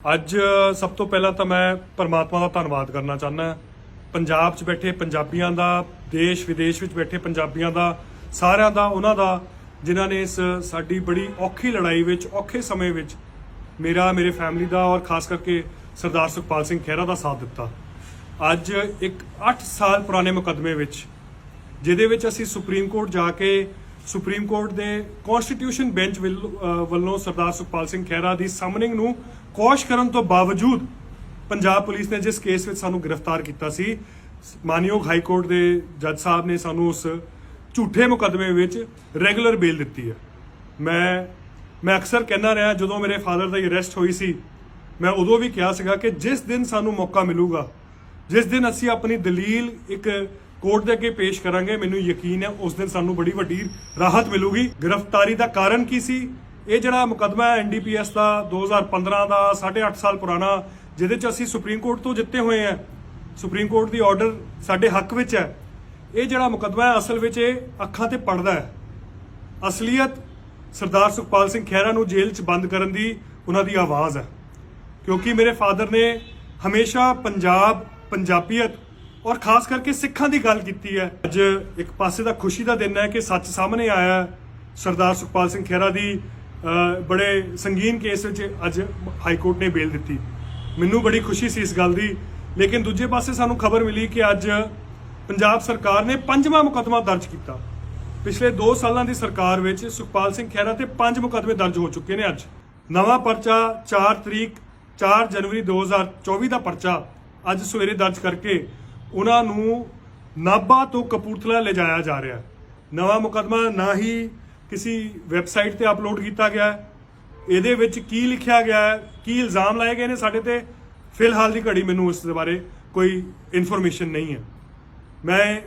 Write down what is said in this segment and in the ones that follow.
ਅੱਜ ਸਭ ਤੋਂ ਪਹਿਲਾਂ ਤਾਂ ਮੈਂ ਪਰਮਾਤਮਾ ਦਾ ਧੰਨਵਾਦ ਕਰਨਾ ਚਾਹੁੰਦਾ ਪੰਜਾਬ 'ਚ ਬੈਠੇ ਪੰਜਾਬੀਆਂ ਦਾ, ਦੇਸ਼ ਵਿਦੇਸ਼ ਵਿੱਚ ਬੈਠੇ ਪੰਜਾਬੀਆਂ ਦਾ, ਸਾਰਿਆਂ ਦਾ, ਉਹਨਾਂ ਦਾ, ਜਿਨ੍ਹਾਂ ਨੇ ਇਸ ਸਾਡੀ ਬੜੀ ਔਖੀ ਲੜਾਈ ਵਿੱਚ, ਔਖੇ ਸਮੇਂ ਵਿੱਚ ਮੇਰਾ, ਮੇਰੇ ਫੈਮਿਲੀ ਦਾ ਔਰ ਖਾਸ ਕਰਕੇ ਸਰਦਾਰ ਸੁਖਪਾਲ ਸਿੰਘ ਖਹਿਰਾ ਦਾ ਸਾਥ ਦਿੱਤਾ। ਅੱਜ ਇੱਕ 8 ਸਾਲ ਪੁਰਾਣੇ ਮੁਕੱਦਮੇ ਵਿੱਚ, ਜਿਹਦੇ ਵਿੱਚ ਅਸੀਂ ਸੁਪਰੀਮ ਕੋਰਟ ਜਾ ਕੇ ਸੁਪਰੀਮ ਕੋਰਟ ਦੇ ਕਨਸਟੀਟਿਊਸ਼ਨ ਬੈਂਚ ਵੱਲੋਂ ਸਰਦਾਰ ਸੁਖਪਾਲ ਸਿੰਘ ਖਹਿਰਾ ਦੀ ਸਮਨਿੰਗ ਨੂੰ ਕੋਸ਼ ਕਰਨ ਤੋਂ ਬਾਵਜੂਦ ਪੰਜਾਬ ਪੁਲਿਸ ਨੇ ਜਿਸ ਕੇਸ ਵਿੱਚ ਸਾਨੂੰ ਗ੍ਰਿਫਤਾਰ ਕੀਤਾ ਸੀ, ਮਾਨਯੋਗ ਹਾਈ ਕੋਰਟ ਦੇ ਜੱਜ ਸਾਹਿਬ ਨੇ ਸਾਨੂੰ ਉਸ ਝੂਠੇ ਮੁਕੱਦਮੇ ਵਿੱਚ ਰੈਗੂਲਰ ਬੇਲ ਦਿੱਤੀ ਹੈ। ਮੈਂ ਮੈਂ ਅਕਸਰ ਕਹਿੰਦਾ ਰਿਹਾ, ਜਦੋਂ ਮੇਰੇ ਫਾਦਰ ਦਾ ਅਰੈਸਟ ਹੋਈ ਸੀ, ਮੈਂ ਉਦੋਂ ਵੀ ਕਿਹਾ ਸੀਗਾ ਕਿ ਜਿਸ ਦਿਨ ਸਾਨੂੰ ਮੌਕਾ ਮਿਲੂਗਾ, ਜਿਸ ਦਿਨ ਅਸੀਂ ਆਪਣੀ ਦਲੀਲ ਇੱਕ ਕੋਰਟ ਦੇ ਅੱਗੇ ਪੇਸ਼ ਕਰਾਂਗੇ। ਮੈਨੂੰ ਯਕੀਨ ਹੈ ਉਸ ਦਿਨ ਸਾਨੂੰ ਬੜੀ ਵੱਡੀ ਰਾਹਤ ਮਿਲੂਗੀ। ਗ੍ਰਿਫਤਾਰੀ ਦਾ ਕਾਰਨ ਕੀ ਸੀ? ਇਹ ਜਿਹੜਾ ਮੁਕੱਦਮਾ ਹੈ ਐਨਡੀਪੀਐਸ ਦਾ 2015 ਦਾ 8.5 ਸਾਲ ਪੁਰਾਣਾ, ਜਿਹਦੇ ਚ ਅਸੀਂ ਸੁਪਰੀਮ ਕੋਰਟ ਤੋਂ ਜਿੱਤੇ ਹੋਏ ਹਾਂ। ਸੁਪਰੀਮ ਕੋਰਟ ਦੀ ਆਰਡਰ ਸਾਡੇ ਹੱਕ ਵਿੱਚ ਹੈ। ਇਹ ਜਿਹੜਾ ਮੁਕੱਦਮਾ ਹੈ, ਅਸਲ ਵਿੱਚ ਇਹ ਅੱਖਾਂ ਤੇ ਪੜਦਾ ਹੈ। ਅਸਲੀਅਤ ਸਰਦਾਰ ਸੁਖਪਾਲ ਸਿੰਘ ਖਹਿਰਾ ਨੂੰ ਜੇਲ੍ਹ 'ਚ ਬੰਦ ਕਰਨ ਦੀ ਉਹਨਾਂ ਦੀ ਆਵਾਜ਼ ਹੈ। ਕਿਉਂਕਿ ਮੇਰੇ ਫਾਦਰ ਨੇ ਹਮੇਸ਼ਾ ਪੰਜਾਬ, ਪੰਜਾਬੀਅਤ ਔਰ ਖਾਸ ਕਰਕੇ ਸਿੱਖਾਂ ਦੀ ਗੱਲ ਕੀਤੀ ਹੈ। ਅੱਜ ਇੱਕ ਪਾਸੇ ਦਾ ਖੁਸ਼ੀ ਦਾ ਦਿਨ ਹੈ ਕਿ ਸੱਚ ਸਾਹਮਣੇ ਆਇਆ ਸਰਦਾਰ ਸੁਖਪਾਲ ਸਿੰਘ ਖਹਿਰਾ ਦੀ ਬੜੇ ਸੰਗੀਨ ਕੇਸ ਵਿੱਚ ਅੱਜ ਹਾਈ ਕੋਰਟ ਨੇ ਬੇਲ ਦਿੱਤੀ। ਮੈਨੂੰ ਬੜੀ ਖੁਸ਼ੀ ਸੀ ਇਸ ਗੱਲ ਦੀ। ਲੇਕਿਨ ਦੂਜੇ ਪਾਸੇ ਸਾਨੂੰ ਖਬਰ ਮਿਲੀ ਕਿ ਅੱਜ ਪੰਜਾਬ ਸਰਕਾਰ ਨੇ ਪੰਜਵਾਂ ਮੁਕੱਦਮਾ ਦਰਜ ਕੀਤਾ। ਪਿਛਲੇ 2 ਸਾਲਾਂ ਦੀ ਸਰਕਾਰ ਵਿੱਚ ਸੁਖਪਾਲ ਸਿੰਘ ਖਹਿਰਾ ਤੇ ਪੰਜ ਮੁਕੱਦਮੇ ਦਰਜ ਹੋ ਚੁੱਕੇ ਨੇ ਅੱਜ। ਨਵਾਂ ਪਰਚਾ 4 ਤਰੀਕ 4 ਜਨਵਰੀ 2024 ਦਾ ਪਰਚਾ ਅੱਜ ਸਵੇਰੇ ਦਰਜ ਕਰਕੇ ਉਹਨਾਂ ਨੂੰ ਨਾਭਾ ਤੋਂ ਕਪੂਰਥਲਾ ਲਿਜਾਇਆ ਜਾ ਰਿਹਾ ਨਵਾਂ ਮੁਕੱਦਮਾ ਨਾ ਹੀ ਕਿਸੇ ਵੈਬਸਾਈਟ ਤੇ ਅਪਲੋਡ ਕੀਤਾ ਗਿਆ ਹੈ। ਇਹਦੇ ਵਿੱਚ ਕੀ ਲਿਖਿਆ ਗਿਆ ਹੈ, ਕੀ ਇਲਜ਼ਾਮ ਲਾਏ ਗਏ ਨੇ ਸਾਡੇ ਤੇ, ਫਿਲਹਾਲ ਦੀ ਘੜੀ ਮੈਨੂੰ ਇਸ ਦੇ ਬਾਰੇ ਕੋਈ ਇਨਫੋਰਮੇਸ਼ਨ ਨਹੀਂ ਹੈ। ਮੈਂ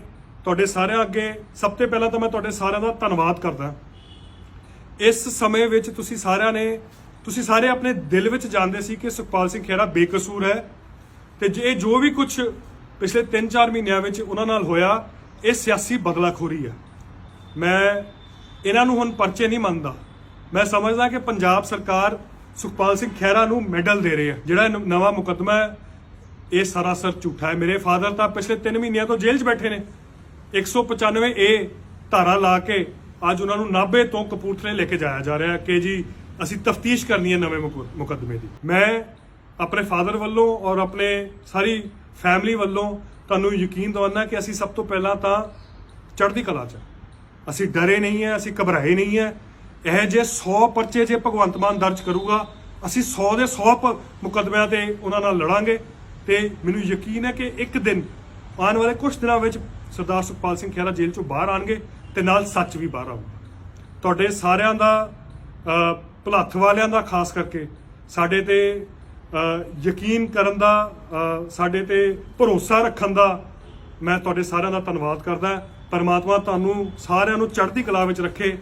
ਤੁਹਾਡੇ ਸਾਰਿਆਂ ਅੱਗੇ, ਸਭ ਤੋਂ ਪਹਿਲਾਂ ਤਾਂ ਮੈਂ ਤੁਹਾਡੇ ਸਾਰਿਆਂ ਦਾ ਧੰਨਵਾਦ ਕਰਦਾ ਇਸ ਸਮੇਂ ਵਿੱਚ ਤੁਸੀਂ ਸਾਰਿਆਂ ਨੇ, ਤੁਸੀਂ ਸਾਰੇ ਆਪਣੇ ਦਿਲ ਵਿੱਚ ਜਾਣਦੇ ਸੀ ਕਿ ਸੁਖਪਾਲ ਸਿੰਘ ਖਹਿਰਾ ਬੇਕਸੂਰ ਹੈ। ਤੇ ਜੇ ਇਹ ਜੋ ਵੀ ਕੁਝ ਪਿਛਲੇ 3-4 ਮਹੀਨਿਆਂ ਵਿੱਚ ਉਹਨਾਂ ਨਾਲ ਹੋਇਆ ਇਹ ਸਿਆਸੀ ਬਦਲਾਖੋਰੀ ਹੈ। ਮੈਂ ਇਹਨਾਂ ਨੂੰ ਹੁਣ ਪਰਚੇ ਨਹੀਂ ਮੰਨਦਾ। ਮੈਂ ਸਮਝਦਾ ਕਿ ਪੰਜਾਬ ਸਰਕਾਰ ਸੁਖਪਾਲ ਸਿੰਘ ਖਹਿਰਾ ਨੂੰ ਮੈਡਲ ਦੇ ਰਹੀ ਹੈ। ਜਿਹੜਾ ਨਵਾਂ ਮੁਕੱਦਮਾ ਹੈ, ਇਹ ਸਰਾਸਰ ਝੂਠਾ ਹੈ। ਮੇਰੇ ਫਾਦਰ ਤਾਂ ਪਿਛਲੇ 3 ਮਹੀਨਿਆਂ ਤੋਂ ਜੇਲ੍ਹ 'ਚ ਬੈਠੇ ਨੇ। 195 ਏ ਧਾਰਾ ਲਾ ਕੇ ਅੱਜ ਉਹਨਾਂ ਨੂੰ ਨਾਭੇ ਤੋਂ ਕਪੂਰਥਲੇ ਲੈ ਕੇ ਜਾਇਆ ਜਾ ਰਿਹਾ ਕਿ ਜੀ, ਅਸੀਂ ਤਫਤੀਸ਼ ਕਰਨੀ ਹੈ ਨਵੇਂ ਮੁਕ- ਮੁਕੱਦਮੇ ਦੀ। ਮੈਂ ਆਪਣੇ ਫਾਦਰ ਵੱਲੋਂ ਔਰ ਆਪਣੇ ਸਾਰੀ ਫੈਮਿਲੀ ਵੱਲੋਂ ਤੁਹਾਨੂੰ ਯਕੀਨ ਦਿਵਾਉਣਾ ਕਿ ਅਸੀਂ ਸਭ ਤੋਂ ਪਹਿਲਾਂ ਤਾਂ ਚੜ੍ਹਦੀ ਕਲਾ 'ਚ ਅਸੀਂ ਡਰੇ ਨਹੀਂ ਹੈ ਅਸੀਂ ਘਬਰਾਏ ਨਹੀਂ ਹੈ। ਇਹ ਜੇ 100 ਪਰਚੇ ਜੇ ਭਗਵੰਤ ਮਾਨ ਦਰਜ ਕਰੂਗਾ ਅਸੀਂ 100 ਦੇ 100 ਪ- ਮੁਕੱਦਮਿਆਂ ਤੇ ਉਹਨਾਂ ਨਾਲ ਲੜਾਂਗੇ। ਤੇ ਮੈਨੂੰ ਯਕੀਨ ਹੈ ਕਿ ਇੱਕ ਦਿਨ ਆਉਣ ਵਾਲੇ ਕੁਝ ਦਿਨਾਂ ਵਿੱਚ ਸਰਦਾਰ ਸੁਖਪਾਲ ਸਿੰਘ ਖਹਿਰਾ ਜੇਲ੍ਹ ਚੋਂ ਬਾਹਰ ਆਣਗੇ ਤੇ ਨਾਲ ਸੱਚ ਵੀ ਬਾਹਰ ਆਊਗਾ। ਤੁਹਾਡੇ ਸਾਰਿਆਂ ਦਾ ਅ, ਭੁਲੱਥ ਵਾਲਿਆਂ ਦਾ ਖਾਸ ਕਰਕੇ ਸਾਡੇ ਤੇ ਯਕੀਨ ਕਰਨ ਦਾ ਸਾਡੇ ਤੇ ਭਰੋਸਾ ਰੱਖਣ ਦਾ ਮੈਂ ਤੁਹਾਡੇ ਸਾਰਿਆਂ ਦਾ ਧੰਨਵਾਦ ਕਰਦਾ। ਪਰਮਾਤਮਾ ਤੁਹਾਨੂੰ ਸਾਰਿਆਂ ਨੂੰ ਚੜ੍ਹਦੀ ਕਲਾ ਵਿੱਚ ਰੱਖੇ।